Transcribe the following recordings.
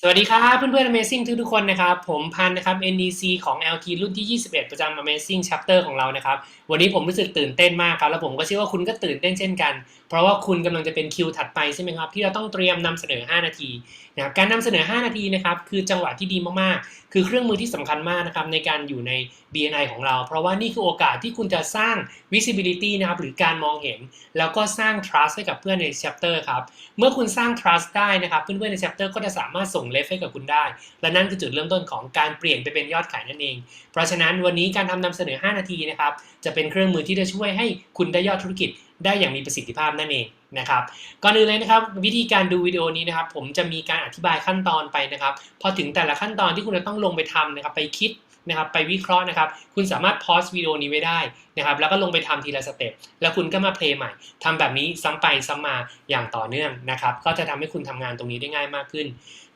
สวัสดีครับเพื่อนๆ Amazing ทุกทุกๆคนนะครับ ผมพันนะครับ NDC ของ LT รุ่นที่ 21 ประจำ Amazing Chapter ของเรานะครับ วันนี้ผมรู้สึกตื่นเต้นมากครับ แล้วผมก็เชื่อว่าคุณก็ตื่นเต้นเช่นกัน เพราะว่าคุณกำลังจะเป็นคิวถัดไปใช่ไหมครับ ที่เราต้องเตรียมนำเสนอ 5 นาทีนะครับการนำเสนอ 5 นาทีนะครับคือจังหวะที่ดีมากๆ คือเครื่องมือที่สำคัญมากนะครับในการอยู่ใน BNI ของเรา เพราะว่านี่คือโอกาสที่คุณจะสร้าง visibility นะครับหรือการมองเห็น แล้วก็สร้าง trust ให้กับเพื่อนใน chapter ครับเมื่อคุณสร้าง trust ได้นะครับเพื่อนๆใน chapter ก็จะสามารถส่ง l e f ให้กับคุณได้ และนั่นคือจุดเริ่มต้นของการเปลี่ยนไปเป็นยอดขายนั่นเอง เพราะฉะนั้นวันนี้การทำนำเสนอ 5 นาทีนะครับจะเป็นเครื่องมือที่จะช่วยให้คุณได้ยอดธุรกิจได้อย่างมีประสิทธิภาพนั่นเองนะครับก่อนอื่นเลยนะครับวิธีการดูวิดีโอนี้นะครับผมจะมีการอธิบายขั้นตอนไปนะครับพอถึงแต่ละขั้นตอนที่คุณจะต้องลงไปทำนะครับไปคิด นะครับไปวิเคราะห์นะครับ คุณสามารถพอสวิดีโอนี้ไว้ได้นะครับ แล้วก็ลงไปทำทีละสเต็ปแล้วคุณก็มาเพลย์ใหม่ทำแบบนี้ซ้ำไปซ้ำมาอย่างต่อเนื่องนะครับ ก็จะทำให้คุณทำงานตรงนี้ได้ง่ายมากขึ้น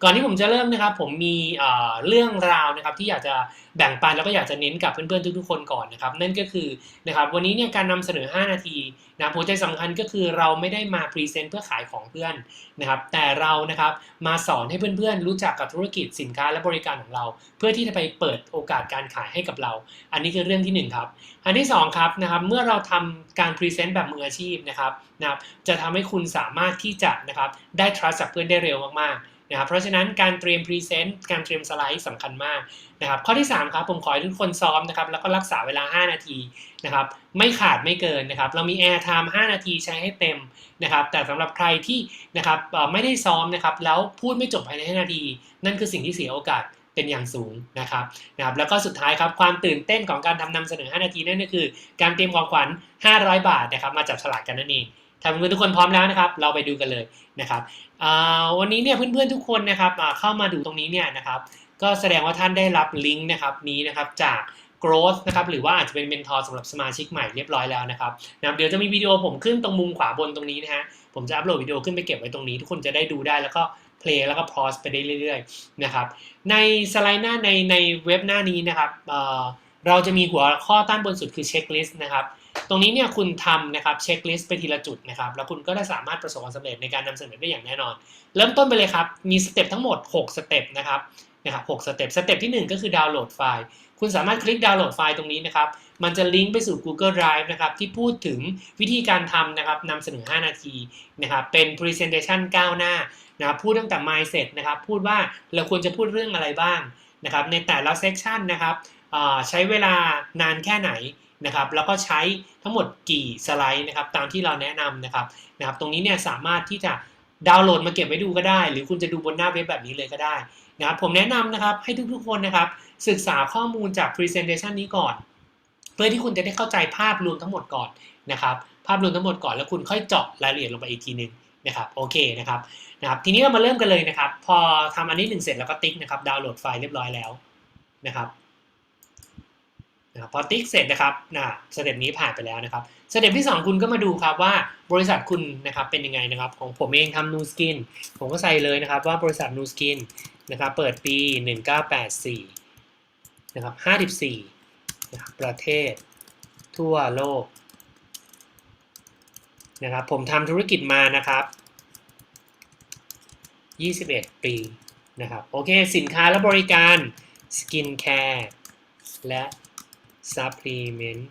ก่อนที่ผมจะเริ่มนะครับ ผมมีเรื่องราวนะครับที่อยากจะแบ่งปันแล้วก็อยากจะเน้นกับเพื่อนๆทุกๆคนก่อนนะครับ นั่นก็คือนะครับวันนี้เนี่ยการนำเสนอ 5 นาที นะหัวใจสำคัญก็คือเราไม่ได้มาพรีเซนต์เพื่อขายของเพื่อนนะครับ แต่เรานะครับมาสอนให้เพื่อนๆ รู้จักกับธุรกิจสินค้าและบริการของเรา เพื่อที่จะไปเปิดโอกาสการขายให้กับเรา อันนี้คือเรื่องที่หนึ่งครับ อันที่สองครับนะครับ เมื่อเราทำการพรีเซนต์แบบมืออาชีพนะครับนะครับ จะทำให้คุณสามารถที่จะนะครับได้ trust จากเพื่อนได้เร็วมากๆ นะครับเพราะฉะนั้นการเตรียมพรีเซนต์การเตรียมสไลด์สำคัญมากนะครับข้อที่ 3 ครับผมขอให้ทุกคนซ้อมนะครับแล้วก็รักษาเวลา 5 นาทีนะครับไม่ขาดไม่เกินนะครับเรามี Air Time 5 นาทีใช้ให้เต็มนะครับแต่สำหรับใครที่นะครับไม่ได้ซ้อมนะครับแล้วพูดไม่จบภายใน 5 นาที นั่นคือสิ่งที่เสียโอกาสเป็นอย่างสูงนะครับนะครับ แล้วก็สุดท้ายครับความตื่นเต้นของการทำนำเสนอ 5 นาทีนั่นก็คือ การเตรียมของขวัญ 500 บาทนะครับมาจับฉลากกันนั่นเอง ถ้าเพื่อนๆทุกคนพร้อมแล้วนะครับ เราไปดูกันเลยนะครับวันนี้เนี่ยเพื่อนๆทุกคนนะครับเข้ามาดูตรงนี้เนี่ยนะครับ ก็แสดงว่าท่านได้รับลิงก์นะครับนี้นะครับจาก growth นะครับหรือว่าอาจจะเป็นเมนทอร์สำหรับสมาชิกใหม่เรียบร้อยแล้วนะครับนะเดี๋ยวจะมีวิดีโอผมขึ้นตรงมุมขวาบนตรงนี้นะฮะผมจะอัปโหลดวิดีโอขึ้นไปเก็บไว้ตรงนี้ ทุกคนจะได้ดูได้แล้วก็เพลย์แล้วก็พอสไปได้เรื่อยๆนะครับในสไลด์หน้าในในเว็บหน้านี้นะครับเเราจะมีหัวข้อด้านบนสุดคือเช็คลิสต์นะครับ ตรงนี้เนี่ยคุณทำนะครับเช็คลิสต์ไปทีละจุดนะครับแล้วคุณก็ได้สามารถประสบความสำเร็จในการนำเสนอได้อย่างแน่นอน เริ่มต้นไปเลยครับมีสเต็ปทั้งหมด 6 สเต็ปนะครับนะครับ6สเต็ปสเต็ปที่ 1 ก็คือดาวน์โหลดไฟล์ คุณสามารถคลิกดาวน์โหลดไฟล์ตรงนี้นะครับ มันจะลิงก์ไปสู่ Google Drive นะครับ ที่พูดถึงวิธีการทำนะครับนำเสนอ 5 นาทีนะครับ เป็น Presentation ก้าวหน้านะครับพูดตั้งแต่ mindset นะครับ พูดว่าเราควรจะพูดเรื่องอะไรบ้างนะครับ ในแต่ละ section นะครับอ่าใช้เวลานานแค่ไหน นะครับแล้วก็ใช้ทั้งหมดกี่สไลด์นะครับตามที่เราแนะนำนะครับนะครับตรงนี้เนี่ยสามารถที่จะดาวน์โหลดมาเก็บไว้ดูก็ได้ หรือคุณจะดูบนหน้าเว็บแบบนี้เลยก็ได้นะครับผมแนะนำนะครับให้ทุกๆคนนะครับศึกษาข้อมูลจาก Presentation นี้ก่อน เพื่อที่คุณจะได้เข้าใจภาพรวมทั้งหมดก่อนนะครับภาพรวมทั้งหมดก่อนแล้วคุณค่อยเจาะรายละเอียดลงไปอีกทีหนึ่งนะครับโอเคนะครับนะครับทีนี้เรามาเริ่มกันเลยนะครับ พอทำอันนี้หนึ่งเสร็จแล้วก็ติ๊กนะครับดาวน์โหลดไฟล์เรียบร้อยแล้วนะครับ นะครับพอติ๊กเสร็จนะครับนะสเต็ปนี้ผ่านไปแล้วนะครับสเต็ปที่ 2 คุณก็มาดูครับว่าบริษัทคุณนะครับเป็นยังไงนะครับ ของผมเองทำ New Skin ผมก็ใส่เลยนะครับว่าบริษัท New Skin นะครับเปิดปี 1984นะครับ54นะครับประเทศ ทั่วโลกนะครับผมทำธุรกิจมานะครับ 21 ปีนะครับโอเคสินค้าและบริการสกินแคร์และ supplement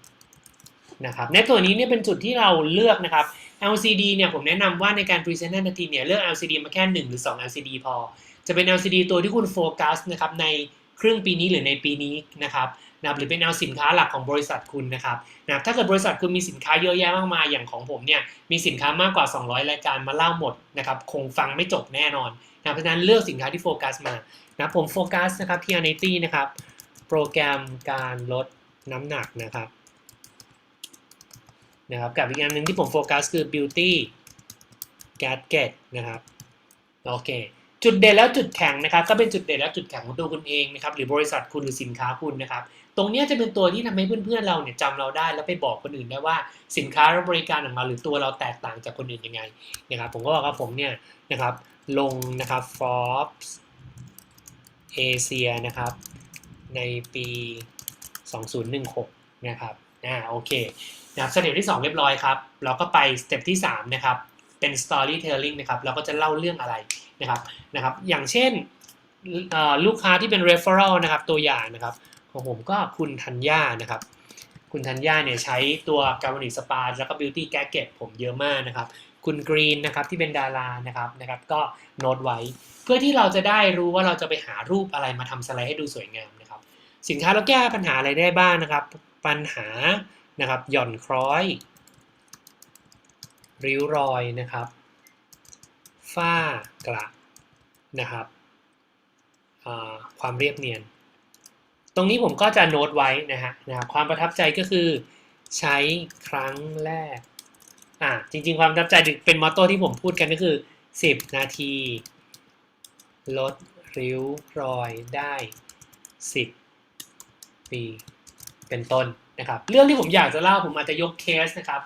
นะครับในตัวนี้เนี่ยเป็นจุดที่เราเลือกนะครับ LCD เนี่ยผมแนะนำว่าในการ present หน้านาทีเนี่ยเลือก LCD มาแค่ 1 หรือ 2 LCD พอ จะเป็น LCD ตัวที่คุณโฟกัสนะครับในครึ่งปีนี้หรือในปีนี้นะครับนะหรือเป็นเอาสินค้าหลักของบริษัทคุณนะครับนะถ้าเกิดบริษัทคุณมีสินค้าเยอะแยะมากมายอย่างของผมเนี่ยมีสินค้ามากกว่า 200 รายการมาเล่าหมดนะครับคงฟังไม่จบแน่นอนนะเพราะฉะนั้นเลือกสินค้าที่โฟกัสมานะผมโฟกัสนะครับที่ a n i t y นะครับโปรแกรมการลด น้ำหนักนะครับนะครับกับอีกอันหนึ่งที่ผมโฟกัสคือ beauty gadget นะครับโอเคจุดเด่นแล้วจุดแข็งนะครับ ก็เป็นจุดเด่นและจุดแข็งของตัวคุณเองนะครับหรือบริษัทคุณหรือสินค้าคุณนะครับ ตรงนี้จะเป็นตัวที่ทำให้เพื่อนๆเราเนี่ยจำเราได้แล้วไปบอกคนอื่นได้ว่าสินค้าและบริการของเราหรือตัวเราแตกต่างจากคนอื่นยังไงนะครับ ผมก็บอกว่าผมเนี่ยนะครับลงนะครับ Forbes เอเชียนะครับในปี 2016 นะครับ อ่า โอเค นะครับ สเต็ปที่ 2 เรียบร้อยครับ เราก็ไปสเต็ปที่ 3 นะครับ เป็น storytelling นะครับ เราก็จะเล่าเรื่องอะไรนะครับ นะครับ อย่างเช่นลูกค้าที่เป็น referral นะครับ ตัวอย่างนะครับ ของผมก็คุณธัญญา นะครับ คุณธัญญาเนี่ยใช้ตัวกา v านิสปาแล้วก็ beauty g a g g e t ผมเยอะมากนะครับ คุณกรีนนะครับที่เป็นดารานะครับ นะครับ ก็โน้ตไว้ เพื่อที่เราจะได้รู้ว่าเราจะไปหารูปอะไรมาทำสไลด์ให้ดูสวยงามนะ สินค้าเราแก้ปัญหาอะไรได้บ้างนะครับ ปัญหานะครับหย่อนคล้อย ริ้วรอยนะครับฝ้ากระนะครับความเรียบเนียน ตรงนี้ผมก็จะโน้ตไว้นะฮะนะคความประทับใจก็คือใช้ครั้งแรกอ่าจริง ๆ ความประทับใจเป็นมอตโต้ที่ผมพูดกันก็คือ 10 นาที ลดริ้วรอยได้ 10ีเป็นต้นนะครับ เรื่องที่ผมอยากจะเล่าผมอาจจะยกเคสนะครับ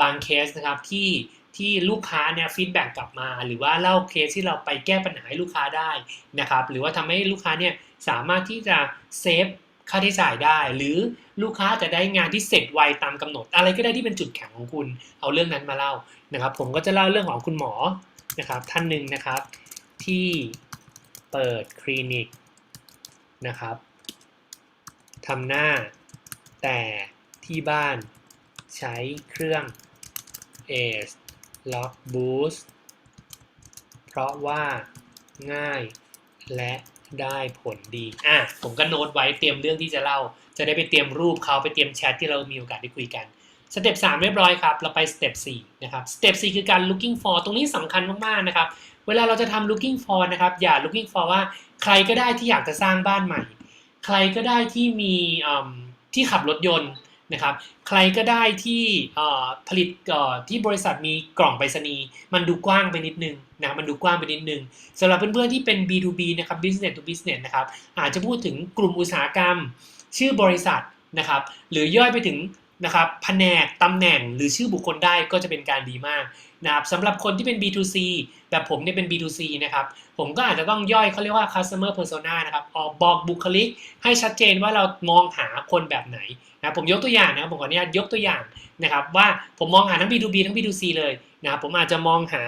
บางเคสนะครับที่ที่ลูกค้าเนี่ยฟีดแบ็กกลับมา หรือว่าเล่าเคสที่เราไปแก้ปัญหาให้ลูกค้าได้นะครับ หรือว่าทำให้ลูกค้าเนี่ยสามารถที่จะเซฟค่าใช้จ่ายได้ หรือลูกค้าจะได้งานที่เสร็จไวตามกำหนด อะไรก็ได้ที่เป็นจุดแข็งของคุณ เอาเรื่องนั้นมาเล่านะครับ ผมก็จะเล่าเรื่องของคุณหมอนะครับ ท่านหนึ่งนะครับที่เปิดคลินิกนะครับ ทำหน้า แต่ที่บ้านใช้เครื่อง ACE Lock Boost เพราะว่าง่ายและได้ผลดี อะ ผมก็โน้ตไว้เตรียมเรื่องที่จะเล่า จะได้ไปเตรียมรูปเขาไปเตรียมแชทที่เรามีโอกาสได้คุยกันสเต็ป3เรียบร้อยครับ เราไปสเต็ป4นะครับ สเต็ป4คือการ looking for ตรงนี้สำคัญมาก ๆ นะครับ เวลาเราจะทำ looking for นะครับ อย่า looking for ว่าใครก็ได้ที่อยากจะสร้างบ้านใหม่ ใครก็ได้ที่มีที่ขับรถยนต์นะครับ ใครก็ได้ที่ผลิตที่บริษัทมีกล่องไปรษณีย์มันดูกว้างไปนิดนึงนะมันดูกว้างไปนิดนึงสำหรับเพื่อนๆที่เป็น B2B นะครับ business to business นะครับอาจจะพูดถึงกลุ่มอุตสาหกรรม ชื่อบริษัทนะครับ หรือย่อยไปถึงนะครับแผนกตำแหน่งหรือชื่อบุคคลได้ก็จะเป็นการดีมาก นะครับสำหรับคนที่เป็น B2C แบบผมเนี่ยเป็น B2C นะครับ ผมก็อาจจะต้องย่อยเขาเรียกว่า customer persona นะครับออกบอกบุคลิก ให้ชัดเจนว่าเรามองหาคนแบบไหนนะผมยกตัวอย่างนะผมขออนุญาตยกตัวอย่างนะครับว่าผมมองหาทั้ง B2B ทั้ง B2C เลยนะครับผมอาจจะมองหา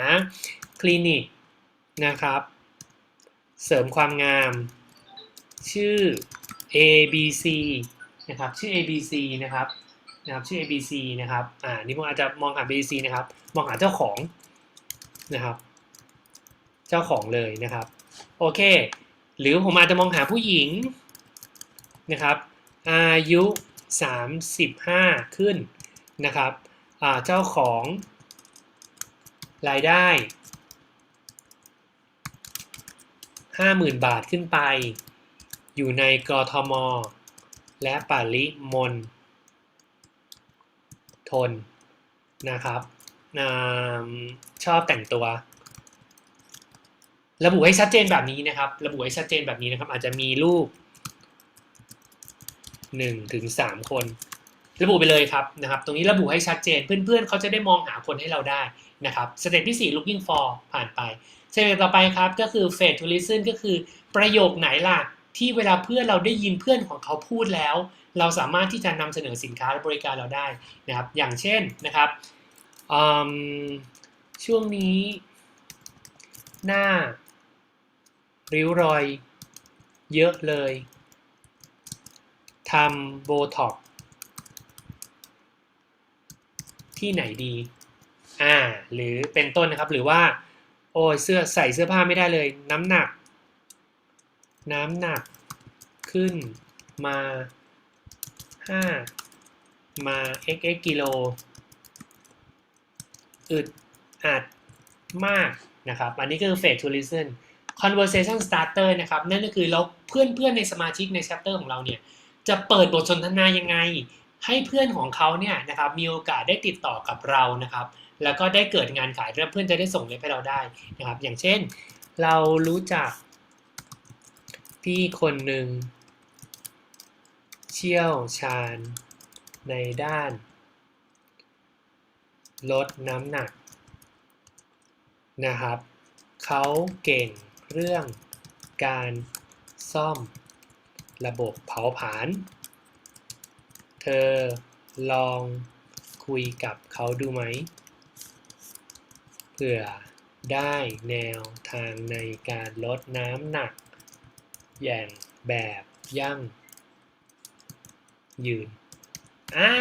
คลินิกนะครับ เสริมความงาม ชื่อ ABC นะครับชื่อ ABC นะครับ นะครับชื่อ ABC นะครับ อ่า นี่ผมอาจจะมองหา ABC นะครับ มองหาเจ้าของนะครับ เจ้าของเลยนะครับ โอเค หรือผมอาจจะมองหาผู้หญิงนะครับ อายุ 35 ขึ้นนะครับเจ้าของรายได้ 50,000 บาทขึ้นไป อยู่ในกรทม และปริมณฑล ทนนะครับอชอบแต่งตัว ระบุให้ชัดเจนแบบนี้นะครับ ระบุให้ชัดเจนแบบนี้นะครับ อาจจะมีรูป1ถึง3คน ระบุไปเลยครับนะครับ ตรงนี้ระบุให้ชัดเจนเพื่อนๆเขาจะได้มองหาคนให้เราได้นะครับสเต็ปที่ 4 looking for ผ่านไปสเต็ปต่อไปครับก็คือ face to listen ก็คือประโยคไหนล่ะ ที่เวลาเพื่อนเราได้ยินเพื่อนของเขาพูดแล้ว เราสามารถที่จะนำเสนอสินค้าและบริการเราได้นะครับ อย่างเช่นนะครับช่วงนี้ หน้า ริ้วรอย เยอะเลยทำโบท็อกที่ไหนดี อ่า หรือเป็นต้นนะครับ หรือว่า โอ้ยเสื้อใส่เสื้อผ้าไม่ได้เลย น้ำหนัก น้ำหนักขึ้นมา 5 มา xx กิโล อึดอัดมากนะครับ อันนี้ก็คือ face to listen conversation starter นะครับ นั่นก็คือเราเพื่อนๆในสมาชิกใน chapter ของเราเนี่ย จะเปิดบทสนทนายังไง ให้เพื่อนของเขาเนี่ยนะครับมีโอกาสได้ติดต่อกับเรานะครับ แล้วก็ได้เกิดงานขายแล้วเพื่อนจะได้ส่งเล็บให้เราได้นะครับ อย่างเช่น เรารู้จัก พี่คนหนึ่ง เชี่ยวชาญในด้าน ลดน้ำหนัก นะครับ เขาเก่งเรื่องการซ่อมระบบเผาผลาญ เธอลองคุยกับเขาดูไหม เผื่อได้แนวทางในการลดน้ำหนัก อย่างแบบยั่งยืนอ่า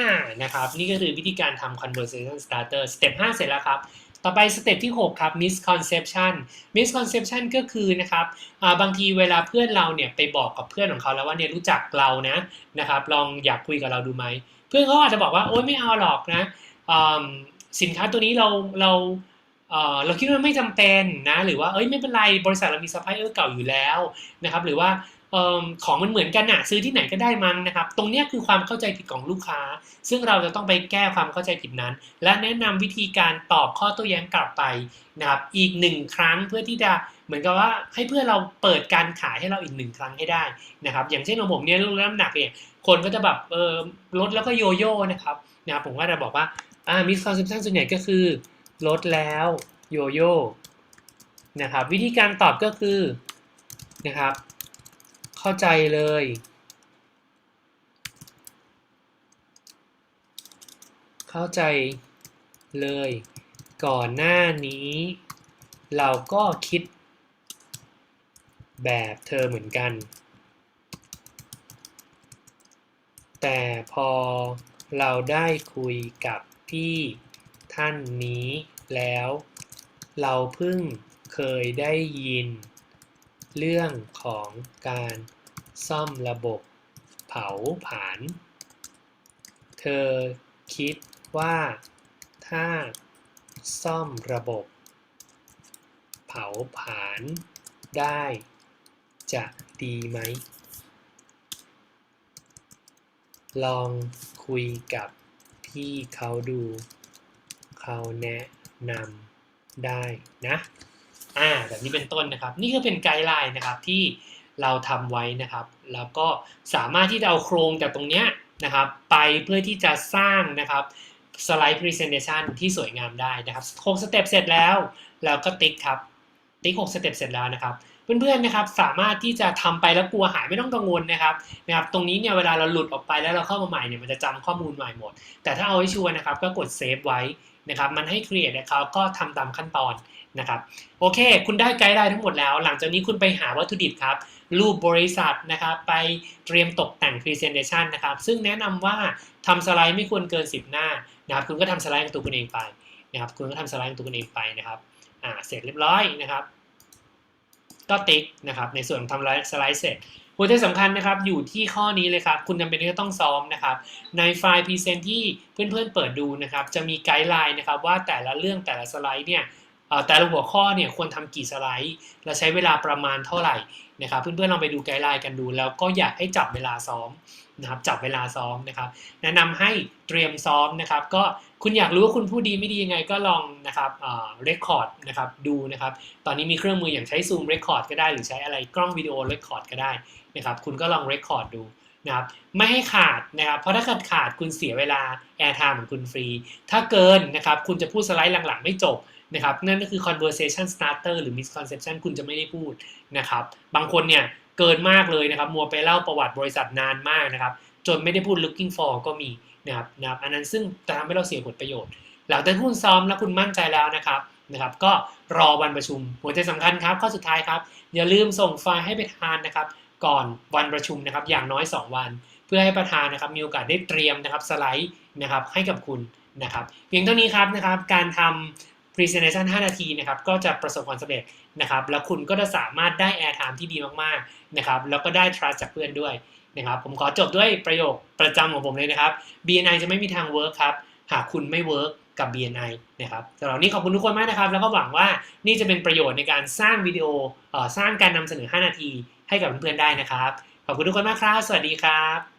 นะครับ นี่ก็คือวิธีการทำ conversation starter สเต็ป5เสร็จแล้วครับ ต่อไปสเต็ปที่ 6 ครับ misconception misconception ก็คือนะครับาบางทีเวลาเพื่อนเราเนี่ยไปบอกกับเพื่อนของเขาแล้วว่าเนี่ยรู้จักเรานะนะครับ ลองอยากคุยกับเราดูไหม เพื่อนเขาอาจจะบอกว่า โอ๊ยไม่เอาหรอกนะสินค้าตัวนี้เราเรา เราคิดว่าไม่จำเป็นนะหรือว่าเอ้ยไม่เป็นไรบริษัทเรามีซัพพลายเออร์เก่าอยู่แล้วนะครับหรือว่าเอิ่มของมันเหมือนกันอะซื้อที่ไหนก็ได้มั้งนะครับ ตรงนี้คือความเข้าใจผิดของลูกค้า ซึ่งเราจะต้องไปแก้ความเข้าใจผิดนั้น และแนะนำวิธีการตอบข้อโต้แย้งกลับไปนะครับอีกหนึ่งครั้งเพื่อที่จะเหมือนกับว่าให้เพื่อเราเปิดการขายให้เราอีกหนึ่งครั้งให้ได้นะครับอย่างเช่นของผมเนี่ยลดน้ำหนักเนี่ยคนก็จะแบบเออลดแล้วก็โยโย่นะครับนะครับผมก็จะบอกว่าอ่ามิสคอนเซปชันส่วนใหญ่ก็คือ ลดแล้วโยโย่นะครับวิธีการตอบก็คือนะครับ เข้าใจเลย เข้าใจเลย ก่อนหน้านี้ เราก็คิด แบบเธอเหมือนกัน แต่พอเราได้คุยกับพี่ ท่านนี้แล้ว เราเพิ่งเคยได้ยิน เรื่องของการซ่อมระบบเผาผลาญ เธอคิดว่าถ้าซ่อมระบบ เผาผลาญได้ จะดีไหม ลองคุยกับพี่เขาดู เขาแนะนำได้นะอ่าแบบนี้เป็นต้นนะครับ นี่ก็เป็นไกด์ไลน์นะครับที่เราทำไว้นะครับ แล้วก็สามารถที่จะเอาโครงจากตรงเนี้ยนะครับ ไปเพื่อที่จะสร้างนะครับสไลด์ presentation ที่สวยงามได้นะครับ6สเต็ปเสร็จแล้วแล้วก็ติ๊กครับ ติ๊ก6สเต็ปเสร็จแล้วนะครับ เพื่อนๆนะครับสามารถที่จะทำไปแล้วกลัวหายไม่ต้องกังวลนะครับนะครับตรงนี้เนี่ยเวลาเราหลุดออกไปแล้วเราเข้ามาใหม่เนี่ยมันจะจำข้อมูลใหม่หมด แต่ถ้าเอาให้ชัวร์นะครับก็กดเซฟไว้ นะครับ มันให้ create นะครับก็ทำตามขั้นตอนนะครับ โอเค คุณได้ไกด์ไลน์ทั้งหมดแล้ว หลังจากนี้คุณไปหาวัตถุดิบครับ รูปบริษัทนะครับ ไปเตรียมตกแต่ง Presentation นะครับ ซึ่งแนะนำว่าทำสไลด์ไม่ควรเกิน 10 หน้านะครับ คุณก็ทำสไลด์ของตัวคุณเองไปนะครับ คุณก็ทำสไลด์ของตัวคุณเองไปนะครับ อ่า เสร็จเรียบร้อยนะครับ ก็ติ๊กนะครับ ในส่วนทำสไลด์เสร็จ หัวใจสำคัญนะครับอยู่ที่ข้อนี้เลยครับ คุณจำเป็นที่จะต้องซ้อมนะครับ ในไฟล์ Present ที่เพื่อนๆเปิดดูนะครับ จะมีไกด์ไลน์นะครับว่าแต่ละเรื่องแต่ละสไลด์เนี่ยแต่ละหัวข้อเนี่ยควรทำกี่สไลด์ และใช้เวลาประมาณเท่าไหร่นะครับเพื่อนๆลองไปดูไกด์ไลน์กันดู แล้วก็อยากให้จับเวลาซ้อมนะครับจับเวลาซ้อมนะครับ แนะนำให้เตรียมซ้อมนะครับ ก็คุณอยากรู้ว่าคุณพูดดีไม่ดียังไงก็ลองนะครับอ่อเรคคอร์ดนะครับดูนะครับ ตอนนี้มีเครื่องมืออย่างใช้ซูมเรคคอร์ดก็ได้ หรือใช้อะไรกล้องวิดีโอเรคคอร์ดก็ได้ นะครับคุณก็ลองเรคคอร์ดดูนะครับไม่ให้ขาดนะครับเพราะถ้าขาดขาดคุณเสียเวลาแอร์ไทม์ของคุณฟรี ถ้าเกินนะครับคุณจะพูดสไลด์หลังๆ ไม่จบนะครับนั่นก็คือ conversation starter หรือ misconception คุณจะไม่ได้พูดนะครับบางคนเนี่ยเกินมากเลยนะครับมัวไปเล่าประวัติบริษัทนานมากนะครับจนไม่ได้พูด looking for ก็มีนะครับนะครับอันนั้นซึ่งจะทำให้เราเสียผลประโยชน์ หลังจากที่คุณซ้อมแล้วคุณมั่นใจแล้วนะครับนะครับก็รอวันประชุม หัวใจสำคัญครับข้อสุดท้ายครับ อย่าลืมส่งไฟล์ให้ประธานนะครับ ก่อนวันประชุมนะครับอย่างน้อย 2 วัน เพื่อให้ประธานนะครับมีโอกาสได้เตรียมนะครับสไลด์นะครับให้กับคุณนะครับเพียงเท่านี้ครับนะครับการทำ presentation 5 นาทีนะครับก็จะประสบความสำเร็จนะครับแล้วคุณก็จะสามารถได้ air time ที่ดีมากๆนะครับแล้วก็ได้ trust จากเพื่อนด้วยนะครับผมขอจบด้วยประโยคประจำของผมเลยนะครับ BNI จะไม่มีทาง work ครับหากคุณไม่ work กับ BNI นะครับสำหรับนนี้ขอบคุณทุกคนมากนะครับ แล้วก็หวังว่านี่จะเป็นประโยชน์ในการสร้างวิดีโออสร้างการนำเสนอ 5 นาที ให้กับเพื่อนๆได้นะครับ ขอบคุณทุกคนมากครับ สวัสดีครับ